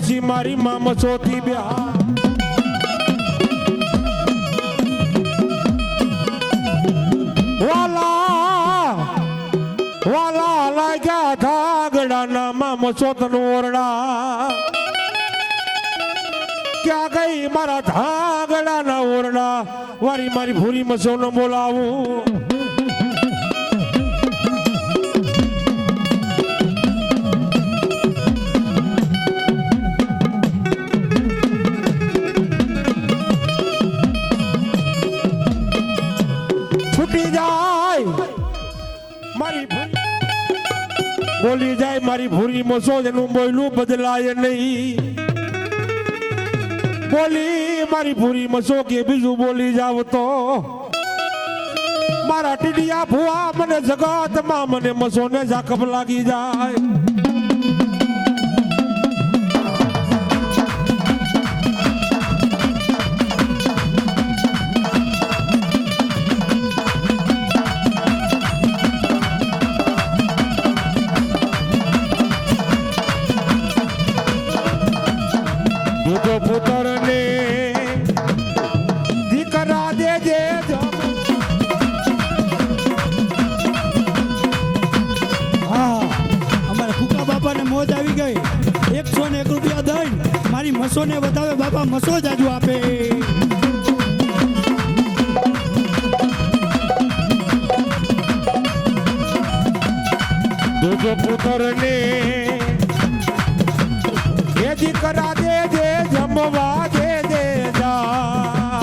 પછી મારી મામ ચોથી બ્યા વાલા વાલા લાગ્યા ધાગડાના મામા ચોથનું ઓરડા. ક્યાં ગઈ મારા ધાગડાના ઓરડા? વારી મારી ભૂરી મસોનો બોલાવું. મારી બોલી જાય મારી ભૂરી મસો, એનું બોયલું બદલાય નહીં. બોલી મારી ભૂરી મસો, કે બીજું બોલી જાવ તો. મારા ટીડિયા ભુવા મને જગતમાં મને મસો ને ઝાકપ લાગી જાય. ને એ દીકરા દેજે જમવા દે જા.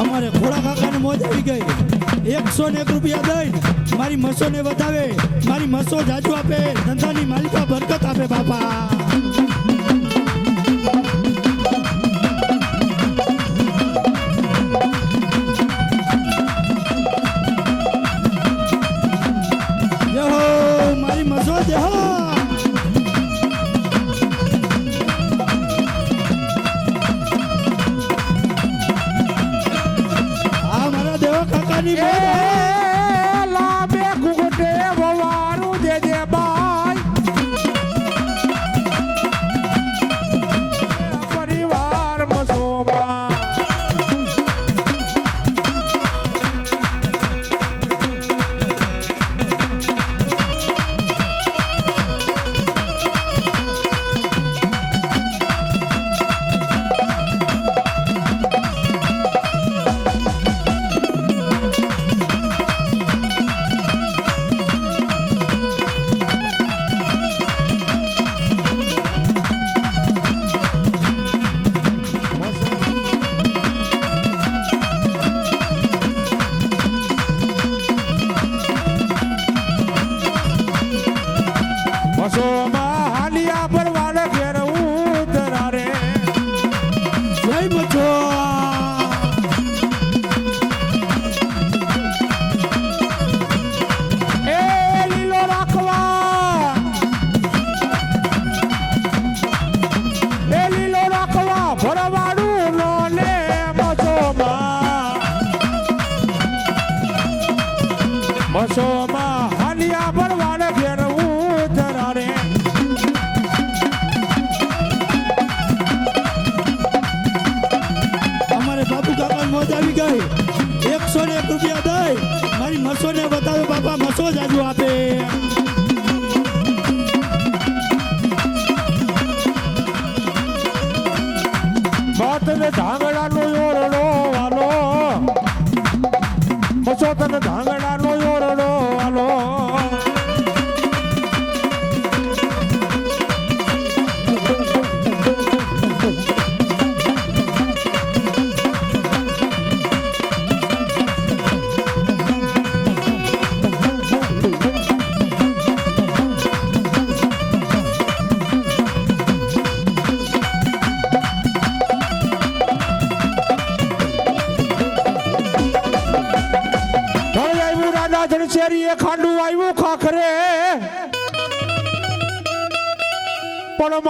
અમારે ખોડા કાકાને મોજ આવી ગઈ. એકસો ને એક રૂપિયા દઈ મારી મસોને વધાવે, મારી મસો જાજુ આપે, ધંધાની માલિકા બરકત આપે બાપા.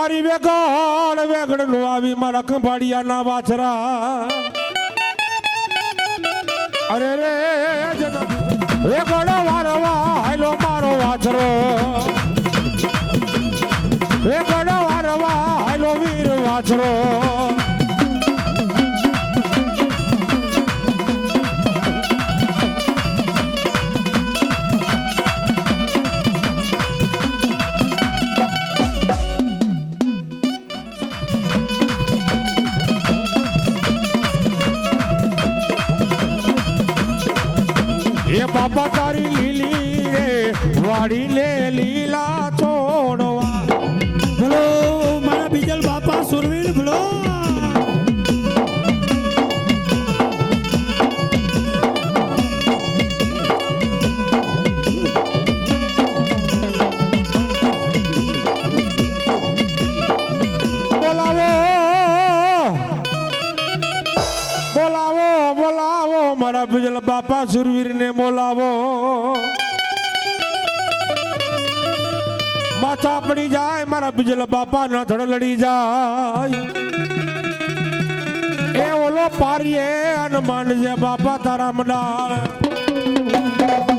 મારી વેગળ વેગળનું આવી મારા ખંભાળિયા ના વાછરા. અરે રે વેગળો વારવા હાલો મારો વાછરો. વેગળો વારવા હાલો વીર વાછરો. પાપા તારી લીલી રે વાડી લેલી. બાપા સુરવીરને બોલાવો. માથા પડી જાય, મારા બીજલ બાપા ના લડી જાય. એ ઓલો પારીએ હનુમાન જે બાપા તારા મડા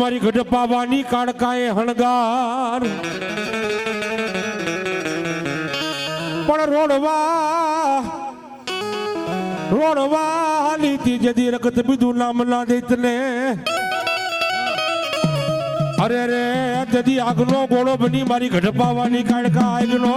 મારી ગઢપાવાની કાળકાએ હણગાર. પણ રોડવા રોડવા લીધી જદી રગત બીધું નામ ના દેતને. અરે રે, જદી આગનો ગોળો બની મારી ગઢપાવાની કાળકા આગનો.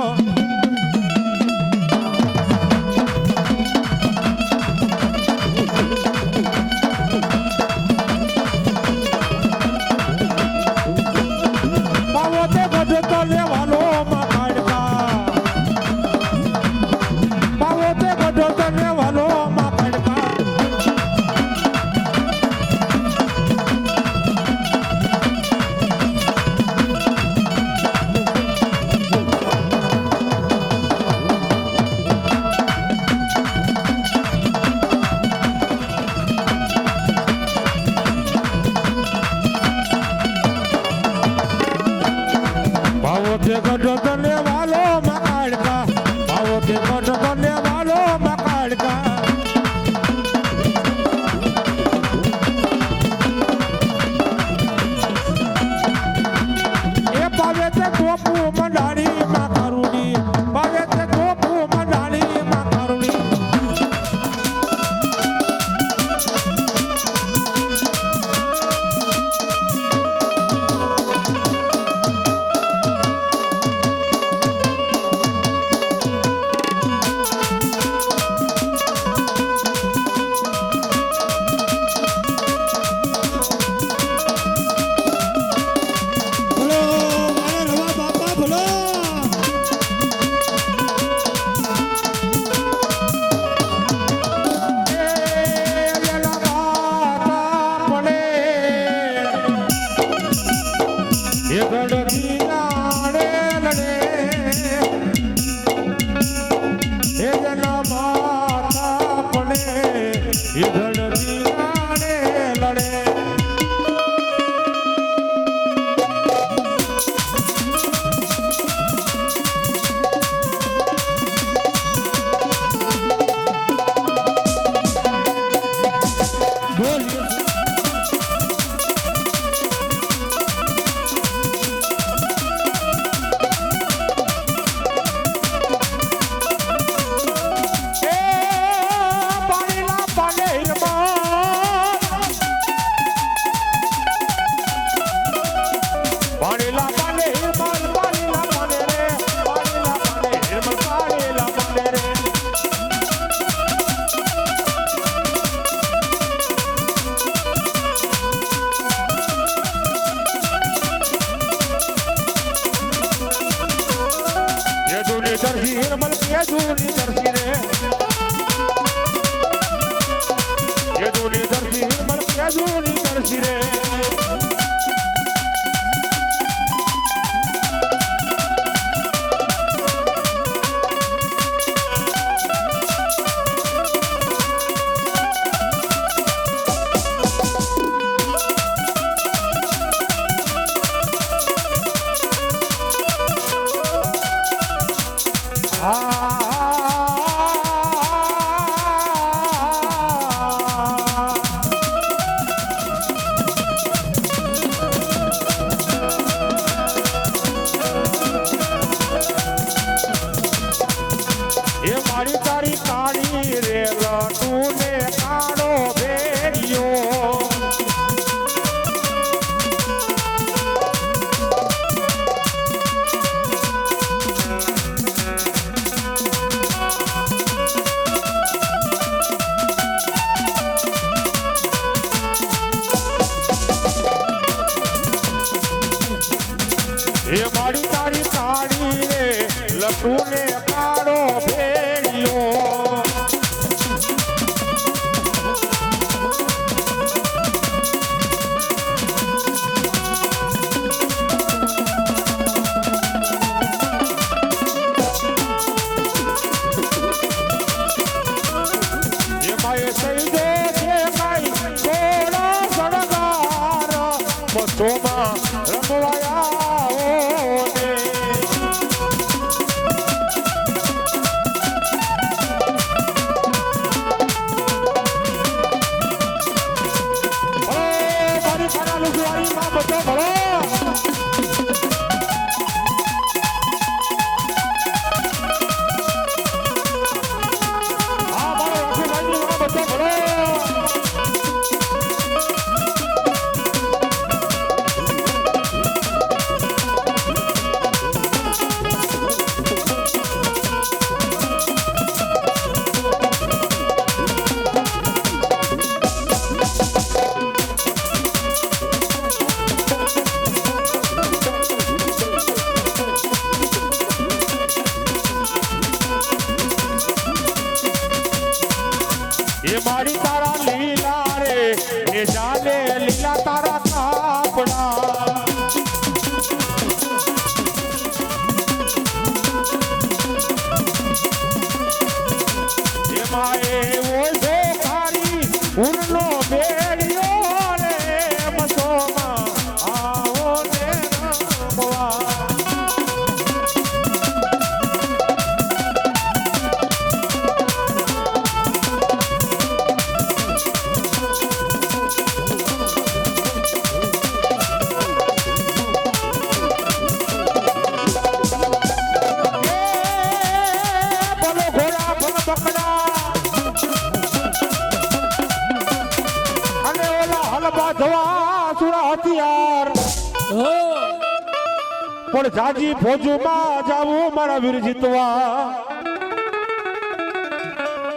પણ જાજી ફોજુમાં જાવું મારા વીર જીતવા.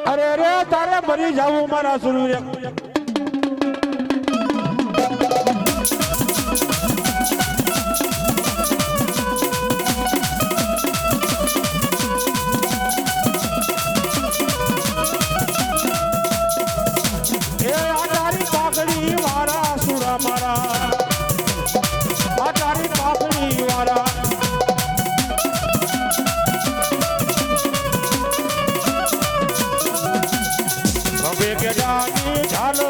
અરે રે તારે મરી જાવું મારા સુરવીર. વેગડાની ઝાલો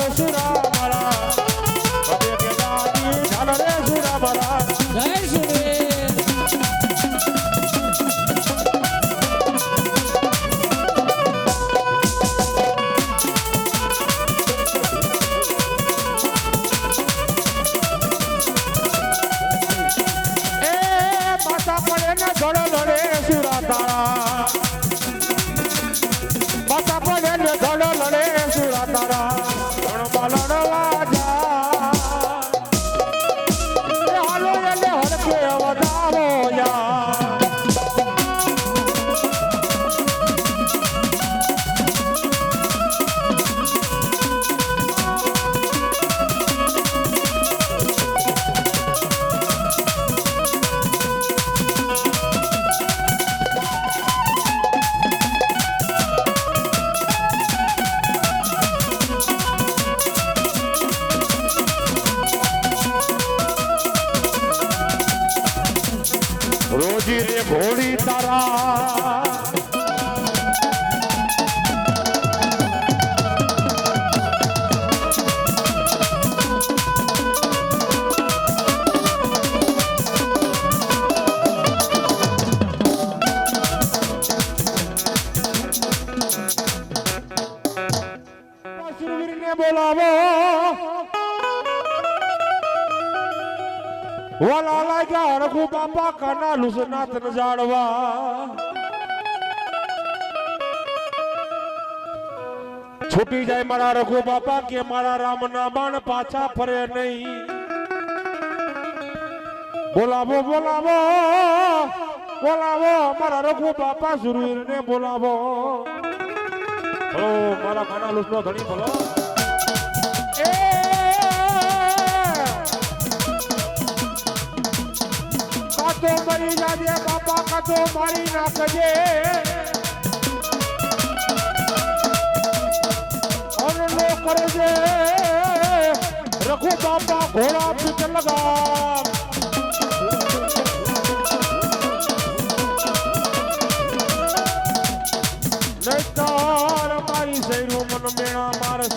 દેવજી રે કાના લુસનાથ ન જાણવા. છૂટી જાય મારા રઘુ બાપા કે મારા રામ ના બાણ પાછા ફરે નહીં. બોલાવો બોલાવો બોલાવો, મારા રઘુ બાપા સુરવીર ને બોલાવો મારા કાના લુસનો ધણી બોલો. કાતો મરી જાજે, બાપા કાતો મારી નાખજે અનનો કરજે. રખો બાપા ઘોડા પીછ લગા નહીતર મારી સૈરો મન મેણા મારશે.